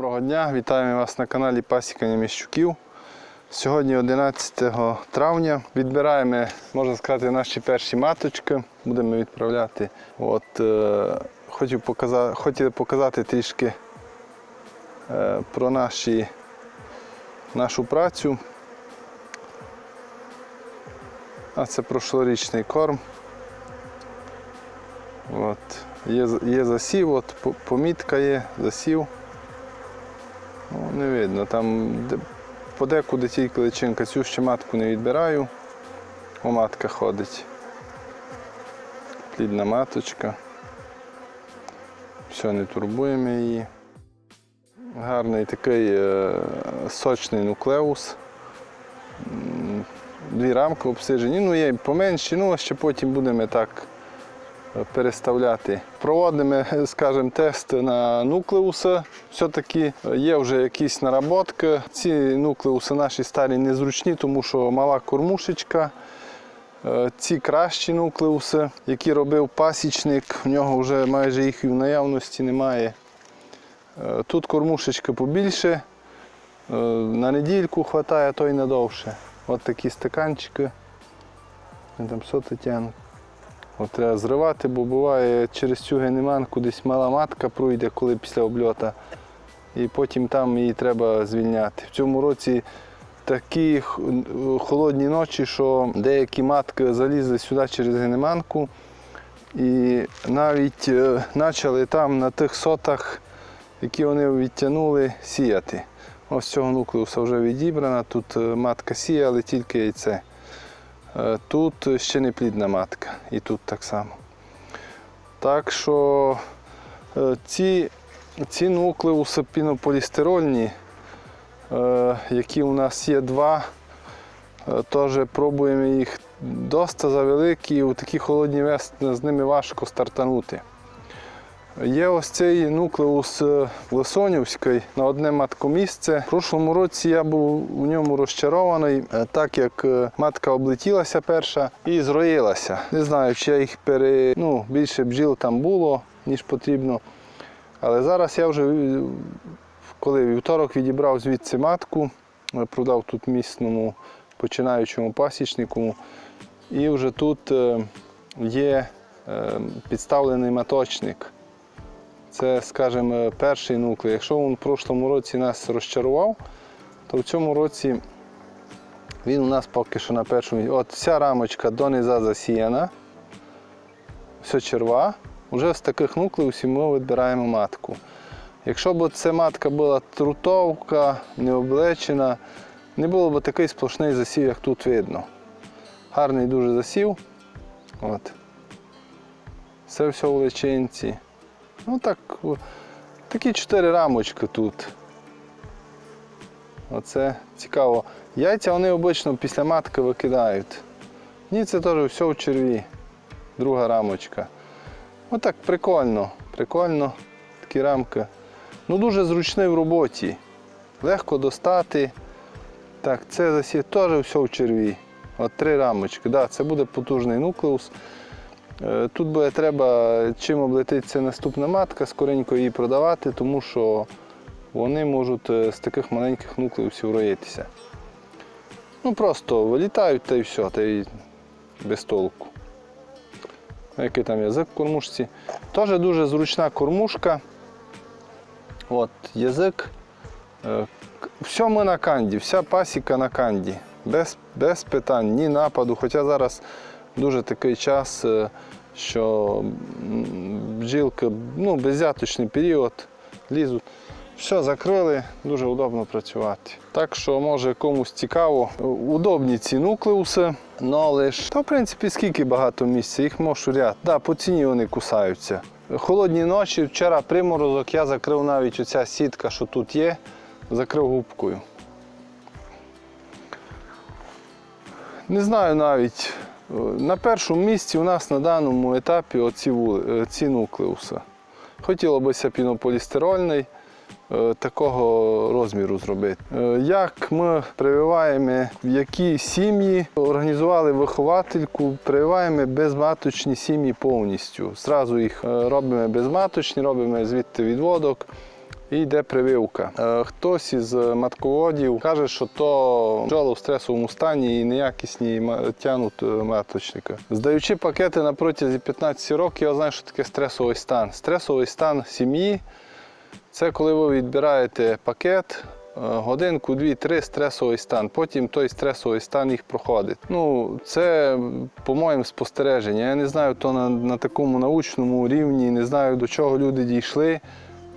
Доброго дня, вітаємо вас на каналі Пасікання Міщуків. Сьогодні 11 травня. Відбираємо, можна сказати, наші перші маточки. Будемо відправляти. От, е, хотів показати, хотів показати трішки е, про наші, нашу працю. А це прошлорічний корм. От. Є, є засів, от помітка є, засів. Ну, не видно. Там де, подекуди тільки личинка. Цю ще матку не відбираю. О, матка ходить. Плідна маточка. Все, не турбуємо її. Гарний такий е, сочний нуклеус. Дві рамки обсиджені. Ну, є поменші, ну а ще потім будемо так переставляти. Проводимо, скажімо, тест на нуклеуси. Все-таки є вже якісь наработки. Ці нуклеуси наші старі незручні, тому що мала кормушечка. Е, Ці кращі нуклеуси, які робив пасічник, в нього вже майже їх і в наявності немає. Е, Тут кормушечка побільше, е, на недільку вистачає, то й на довше. От такі стаканчики. Там соти тягнуть. От треба зривати, бо буває через цю генеманку десь мала матка пройде, коли після обльота. І потім там її треба звільняти. В цьому році такі холодні ночі, що деякі матки залізли сюди через генеманку і навіть е, почали там на тих сотах, які вони відтягнули, сіяти. Ось цього нуклеуса вже відібрана, тут е, матка сіє, але тільки яйце. Е, Тут ще не плідна матка, і тут так само. Так що е, ці, ці нуклеуси пінополістирольні, е, які у нас є два, теж пробуємо їх доста завеликі, і у такі холодні весни з ними важко стартанути. Є ось цей нуклеус е, Лисонівський на одне маткомісце. В прошлому році я був у ньому розчарований, е, так як е, матка облетілася перша і зроїлася. Не знаю, чи я їх пере... ну, більше бджіл там було, ніж потрібно. Але зараз я вже, коли вівторок відібрав звідси матку, продав тут місному починаючому пасічнику. І вже тут є підставлений маточник. Це, скажімо, перший нуклей. Якщо він в прошлому році нас розчарував, то в цьому році він у нас поки що на першому. От вся рамочка дониза засіяна, все черва. Вже з таких нуклеусів ми вибираємо матку. Якщо б ця матка була трутовка, не облечена, не було б такий сплошний засів, як тут видно. Гарний дуже засів. От. Це все в личинці. Ну так, такі чотири рамочки тут. Оце цікаво. Яйця вони обично після матки викидають. Ні, це теж все в черві. Друга рамочка. Отак прикольно. Прикольно. Такі рамки. Ну дуже зручний в роботі. Легко достати. Так, це засів теж все в черві. От три рамочки. Да, це буде потужний нуклеус. Е, Тут буде треба, чим облетиться наступна матка, скоренько її продавати, тому що вони можуть е, з таких маленьких нуклеусів роїтися. Ну просто вилітають та й все, та й без толку. Який там язик в кормушці. Теж дуже зручна кормушка. От, язик. Е, Все ми на канді, вся пасіка на канді. Без, без питань, ні нападу. Хоча зараз дуже такий час, що бджілки, ну, беззяточний період, лізуть. Все закрили, дуже удобно працювати. Так що, може комусь цікаво, удобні ці нуклеуси, ну але ж, та в принципі скільки багато місця, їх можеш у ряд. Да, по ціні вони кусаються. Холодні ночі, вчора приморозок, я закрив навіть оця сітка, що тут є, закрив губкою. Не знаю навіть. На першому місці у нас на даному етапі оці, е, ці нуклеуси. Хотілося б пінополістирольний е, такого розміру зробити. Е, Як ми прививаємо, в які сім'ї організували виховательку, прививаємо безматочні сім'ї повністю. Зразу їх робимо безматочні, робимо звідти відводок. І йде прививка. Е, Хтось із матководів каже, що то бджоли в стресовому стані і неякісні тягнуть е, маточника. Здаючи пакети на протязі 15 років, я знаю, що таке стресовий стан. Стресовий стан сім'ї це коли ви відбираєте пакет. е, Годинку, дві, три стресовий стан. Потім той стресовий стан їх проходить. Ну, це, по моїм спостереженням. Я не знаю, то на, на такому научному рівні, не знаю, до чого люди дійшли.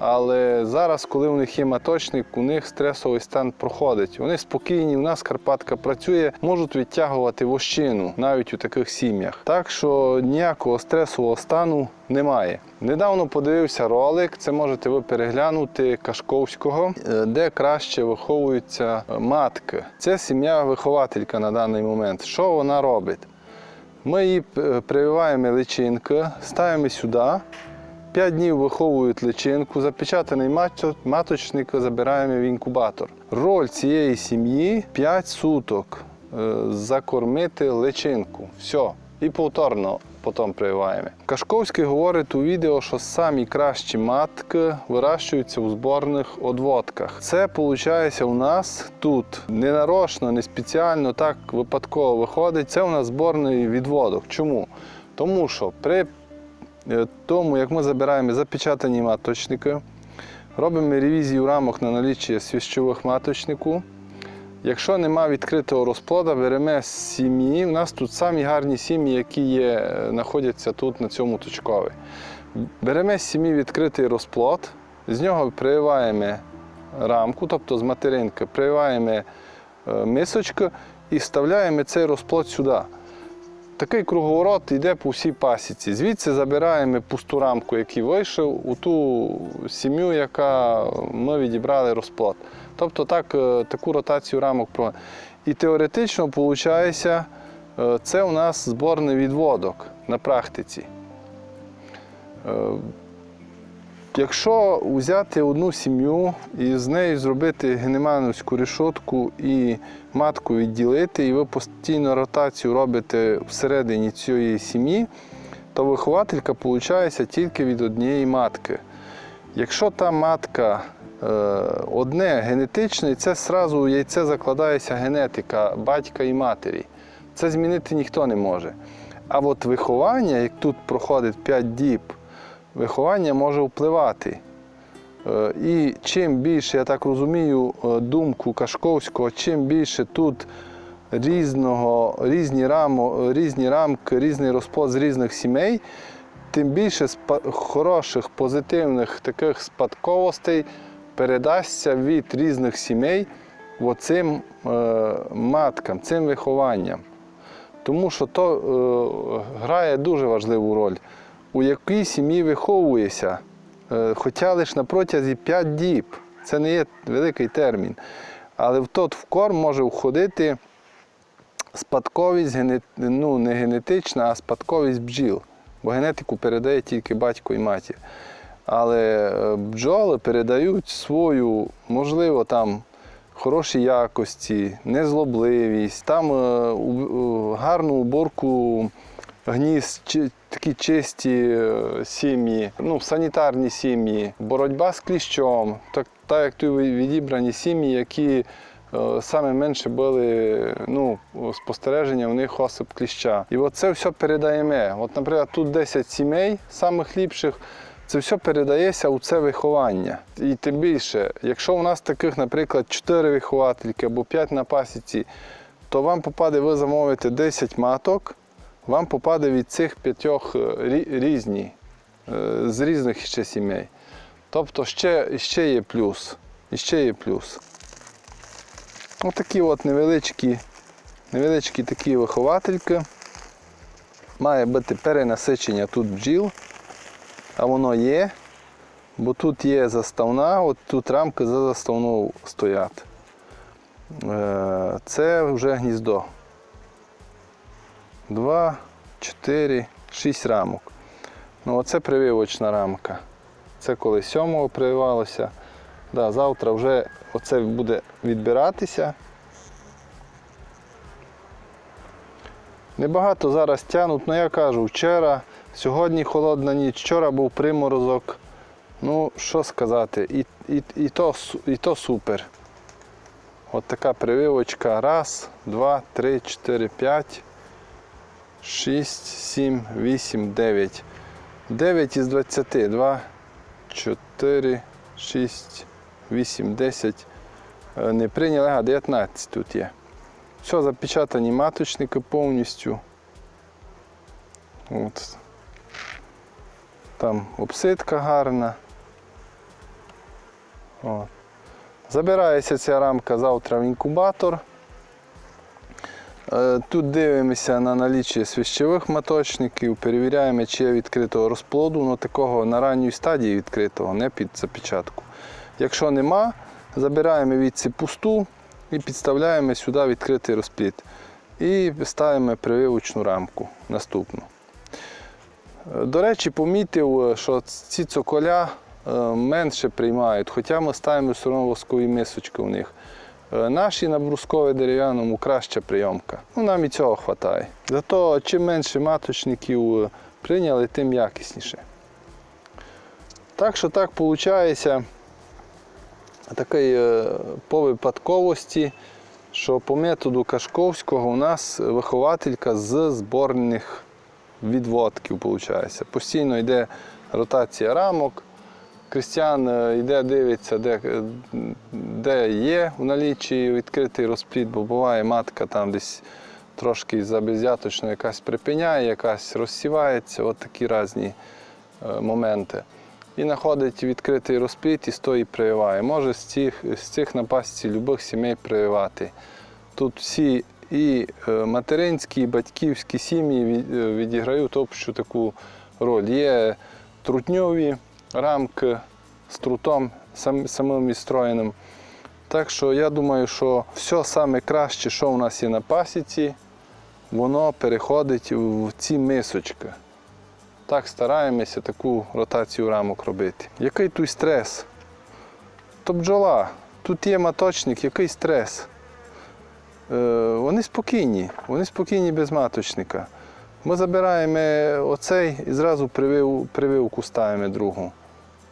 Але зараз, коли у них є маточник, у них стресовий стан проходить. Вони спокійні, у нас Карпатка працює, можуть відтягувати вощину навіть у таких сім'ях. Так що ніякого стресового стану немає. Недавно подивився ролик, це можете ви переглянути Кашковського, е, де краще виховуються е, матки. Це сім'я вихователька на даний момент. Що вона робить? Ми її е, прививаємо личинки, ставимо сюди. П'ять днів виховують личинку, запечатаний маточник забираємо в інкубатор. Роль цієї сім'ї 5 суток е, закормити личинку. Все. І повторно потім прививаємо. Кашковський говорить у відео, що самі кращі матки вирощуються у зборних одводках. Це виходить у нас тут не нарочно, не спеціально, так випадково виходить. Це у нас зборний відводок. Чому? Тому що при Тому як ми забираємо запечатані маточники, робимо ревізію рамок на наліччя свіщових маточнику. Якщо нема відкритого розплода, беремо з сім'ї. У нас тут самі гарні сім'ї, які є, е, знаходяться тут на цьому точкові. Беремо з сім'ї відкритий розплод, з нього прививаємо рамку, тобто з материнки, прививаємо е, мисочку і вставляємо цей розплод сюди. Такий круговорот йде по всій пасіці. Звідси забираємо пусту рамку, який вийшов, у ту сім'ю, яка ми відібрали розплод. Тобто так, е, таку ротацію рамок проводимо. І теоретично виходить, е, це у нас зборний відводок на практиці. Якщо взяти одну сім'ю і з нею зробити генемановську решотку і матку відділити, і ви постійно ротацію робите всередині цієї сім'ї, то вихователька виходить тільки від однієї матки. Якщо та матка е, одне генетичне, це зразу у яйце закладається генетика батька і матері. Це змінити ніхто не може. А от виховання, як тут проходить 5 діб, виховання може впливати. Е, І чим більше, я так розумію, е, думку Кашковського, чим більше тут різного, різні, рамо, різні рамки, різний розплод з різних сімей, тим більше хороших, позитивних таких спадковостей передасться від різних сімей оцим е, маткам, цим вихованням. Тому що то грає дуже важливу роль, у якій сім'ї виховуєшся, е, хоча лише на протязі 5 діб. Це не є великий термін. Але в тот в корм може входити спадковість, ну, не генетична, а спадковість бджіл. Бо генетику передає тільки батько і матір. Але е, бджоли передають свою, можливо, там хороші якості, незлобливість, там е, гарну уборку гнізд, чи- такі чисті е, сім'ї, ну, санітарні сім'ї, боротьба з кліщом, так, так як тут відібрані сім'ї, які е, саме менше були ну, спостереження у них осип кліща. І от це все передаємо. От, наприклад, тут 10 сімей, самих ліпших. Це все передається у це виховання. І тим більше, якщо у нас таких, наприклад, 4 виховательки або 5 на пасіці, то вам попаде, ви замовите 10 маток, вам попаде від цих п'ятьох е, різні, е, з різних ще сімей. Тобто ще, ще є плюс. І ще є плюс. Отакі от невеличкі, невеличкі такі виховательки. Має бути перенасичення тут бджіл, а воно є, бо тут є заставна, от тут рамки за заставною стоять. Е, Це вже гніздо. Два, чотири, шість рамок. Ну, оце прививочна рамка. Це коли сьомого прививалося. Да, завтра вже оце буде відбиратися. Небагато зараз тягнуть, але я кажу, вчора, сьогодні холодна ніч, вчора був приморозок. Ну, що сказати, і, і, і, то, і то супер. От така прививочка. Раз, два, три, чотири, п'ять, шість, сім, вісім, дев'ять. Дев'ять із двадцяти. Два, чотири, шість, вісім, десять. Е, Не прийняли, а 19 тут є. Все, запечатані маточники повністю. От. Там обсидка гарна. От. Забирається ця рамка завтра в інкубатор. Е, Тут дивимося на наліччя свіщових маточників, перевіряємо, чи є відкритого розплоду, але такого на ранній стадії відкритого, не під запечатку. Якщо нема, забираємо відси пусту і підставляємо сюди відкритий розплід. І ставимо прививочну рамку наступну. Е, До речі, помітив, е, що ці цоколя менше приймають, хоча ми ставимо все одно воскові мисочки у них. Е, Наші на брускове дерев'яному краща прийомка. Ну, нам і цього вистачає. Зато чим менше маточників е, прийняли, тим якісніше. Так що так виходить такий е, по випадковості, що по методу Кашковського у нас вихователька з зборних відводків. Виходить. Постійно йде ротація рамок. Крістіан е, йде, дивиться, де, е, де є в наліччі відкритий розплід, бо буває матка там десь трошки забезяточно якась припиняє, якась розсівається, от такі різні е, моменти. І знаходить відкритий розплід і стоїть прививає. Може з цих, з цих напасті любих сімей прививати. Тут всі і е, материнські, і батьківські сім'ї е, відіграють общу таку роль. Є трутньові рамки з трутом сам, самим відстроєним. Так що я думаю, що все саме краще, що у нас є на пасіці, воно переходить в ці мисочки. Так стараємося таку ротацію рамок робити. Який тут стрес? То бджола, тут є маточник, який стрес? Е, вони спокійні, вони спокійні без маточника. Ми забираємо оцей і зразу привив, прививку ставимо другу.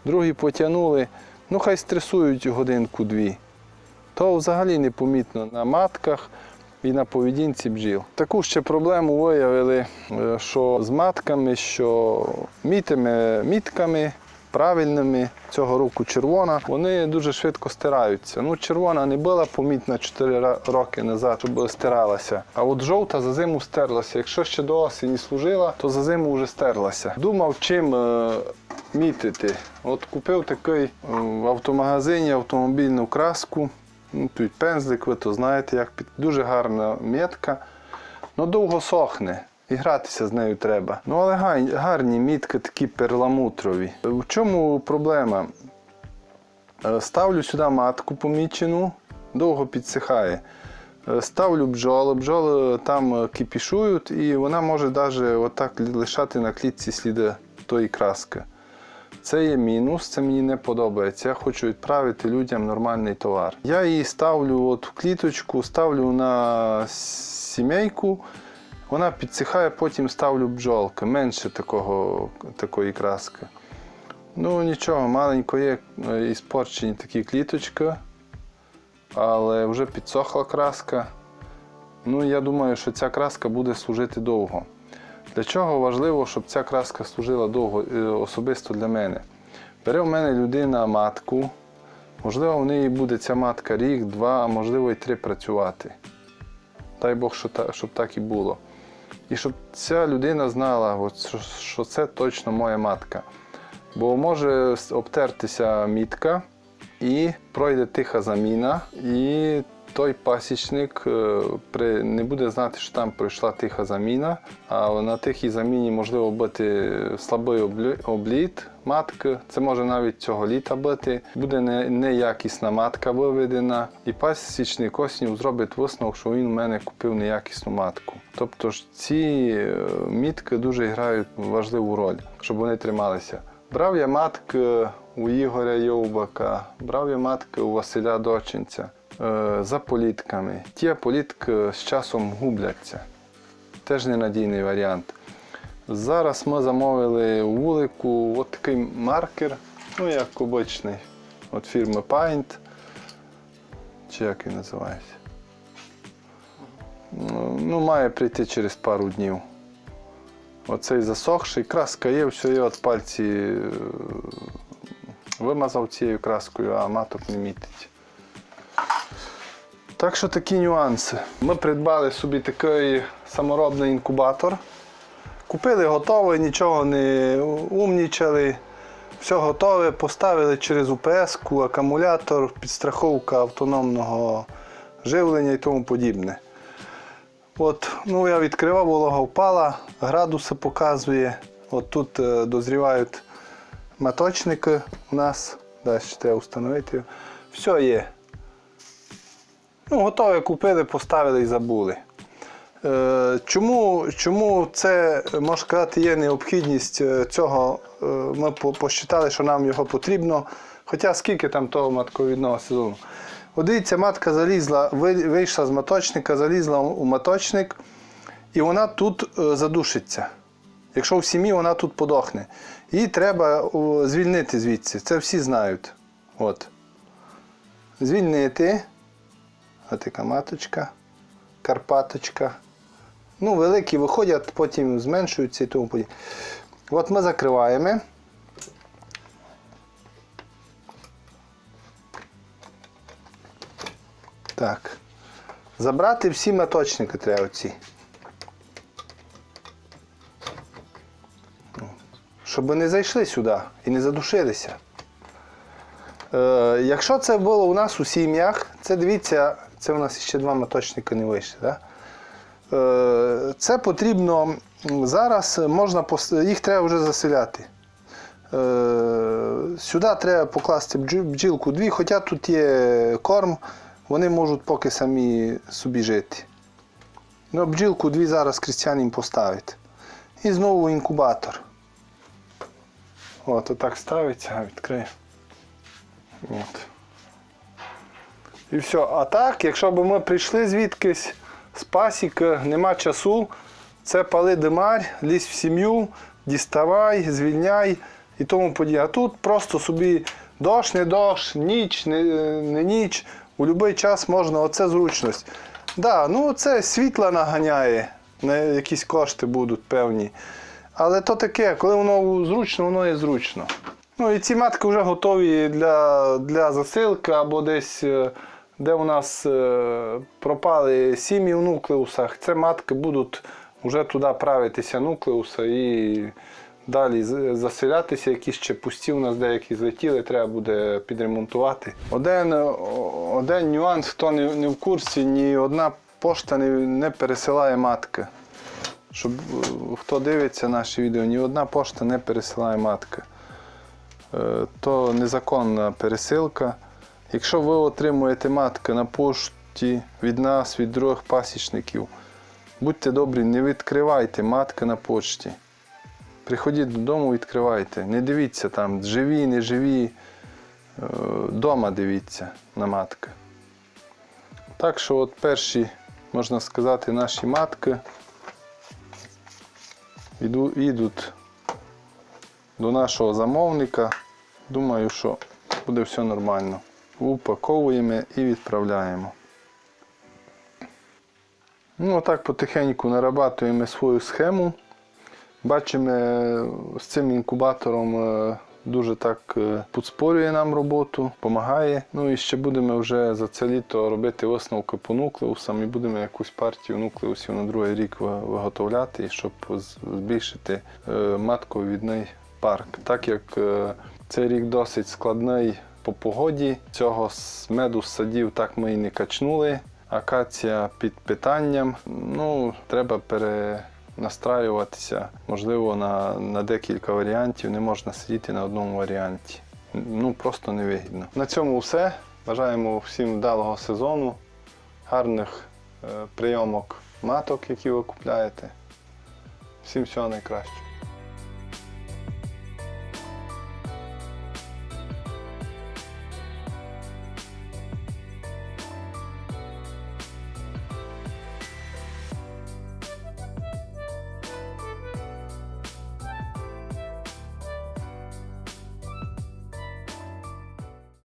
Другі потягнули, ну хай стресують годинку-дві. То взагалі непомітно на матках і на поведінці бджіл. Таку ще проблему виявили, е, що з матками, що мітими мітками правильними цього року червона, вони дуже швидко стираються. Ну, червона не була помітна 4 роки назад, щоб стиралася. А от жовта за зиму стерлася. Якщо ще до осені служила, то за зиму вже стерлася. Думав, чим е, мітити. От купив такий е, в автомагазині автомобільну краску. Ну, тут пензлик, ви то знаєте, як під дуже гарна метка. Ну, довго сохне. І гратися з нею треба. Ну, але гарні мітки такі перламутрові. В чому проблема? Е, Ставлю сюди матку помічену, довго підсихає. Е, Ставлю бджоли, бджоли там кипішують, і вона може навіть отак лишати на клітці сліди тої краски. Це є мінус, це мені не подобається. Я хочу відправити людям нормальний товар. Я її ставлю от в кліточку, ставлю на сімейку, вона підсихає, потім ставлю бджолки, менше такого, такої краски. Ну нічого, маленько є е, іспорчені такі кліточки, але вже підсохла краска. Ну, я думаю, що ця краска буде служити довго. Для чого важливо, щоб ця краска служила довго, е, особисто для мене? Бере в мене людина матку, можливо, в неї буде ця матка рік, два, а можливо і три працювати. Дай Бог, щоб так і було. І щоб ця людина знала, що, це точно моя матка. Бо може обтертися мітка і пройде тиха заміна, і той пасічник е, не буде знати, що там пройшла тиха заміна, а на тихій заміні можливо бути слабий облі- обліт матки. Це може навіть цього літа бути. Буде неякісна матка виведена, і пасічник осінню зробить висновок, що він у мене купив неякісну матку. Тобто ж ці е, мітки дуже грають важливу роль, щоб вони трималися. Брав я матки у Ігоря Йовбака, брав я матки у Василя Дочинця за політками. Ті політки з часом губляться. Теж ненадійний варіант. Зараз ми замовили у вулику от такий маркер Ну, як обичний. От фірми Paint. Чи як він називається? Ну, ну, має прийти через пару днів. Оцей засохший, краска є, все є, от пальці е, вимазав цією краскою, а маток не мітить. Так що такі нюанси. Ми придбали собі такий саморобний інкубатор. Купили готове, нічого не умнічали. Все готове, поставили через УПС, акумулятор, підстраховка автономного живлення і тому подібне. От, ну, я відкривав, волога впала, градуси показує. От тут е, дозрівають маточники у нас. Далі треба встановити. Все є. Ну, готове купили, поставили і забули. Е, Чому, чому це, можна сказати, є необхідність е, цього? е, Ми посчитали, що нам його потрібно. Хоча скільки там того матковідного сезону. От дивіться, матка залізла, вийшла з маточника, залізла у маточник, і вона тут задушиться. Якщо в сім'ї вона тут подохне. Її треба звільнити звідси. Це всі знають. От. Звільнити. Ось така маточка, карпаточка. Ну, великі виходять, потім зменшуються і тому подібне. От ми закриваємо. Так. Забрати всі маточники треба оці. Щоб не зайшли сюди і не задушилися. Е, якщо це було у нас у сім'ях, це дивіться, це у нас ще два маточники не вийшли. Да? Е, це потрібно зараз можна їх треба вже заселяти. Е, Сюди треба покласти бджілку дві, хоча тут є корм, вони можуть поки самі собі жити. Ну, бджілку дві зараз крістян їм поставить. І знову інкубатор. От, отак ставиться, відкрию. От. І все. А так, якщо б ми прийшли звідкись з пасіки, нема часу, це пали димарь, лізь в сім'ю, діставай, звільняй і тому подібне. А тут просто собі дощ, не дощ, ніч, не, не ніч. У будь-який час можна, оце зручність. Да, ну це світла наганяє, на якісь кошти будуть певні. Але то таке, коли воно зручно, воно є зручно. Ну і ці матки вже готові для, для засилки або десь, е, де у нас е, пропали сім'ї в нуклеусах. Це матки будуть вже туди правитися нуклеуса і далі заселятися. Якісь ще пусті у нас деякі злетіли, треба буде підремонтувати. Один, один нюанс, хто не, не в курсі, ні одна пошта не, не пересилає матки. Щоб е, хто дивиться наші відео, ні одна пошта не пересилає матки. Е, То незаконна пересилка. Якщо ви отримуєте матки на пошті від нас, від других пасічників, будьте добрі, не відкривайте матки на почті. Приходіть додому, відкривайте. Не дивіться там, живі, не живі. Е, Дома дивіться на матки. Так що от перші, можна сказати, наші матки йдуть до нашого замовника. Думаю, що буде все нормально. Упаковуємо і відправляємо. Ну, отак потихеньку нарабатуємо свою схему. Бачимо, з цим інкубатором е, дуже так е, підспорює нам роботу, допомагає. Ну і ще будемо вже за це літо робити висновки по нуклеусам і будемо якусь партію нуклеусів на другий рік виготовляти, щоб збільшити е, матковідний парк. Так як цей рік досить складний по погоді, цього меду з садів так ми і не качнули. Акація під питанням. Ну, треба перенастраюватися, можливо, на, на декілька варіантів. Не можна сидіти на одному варіанті. Ну, просто невигідно. На цьому все. Бажаємо всім вдалого сезону, гарних е, прийомок маток, які ви купляєте. Всім всього найкращого.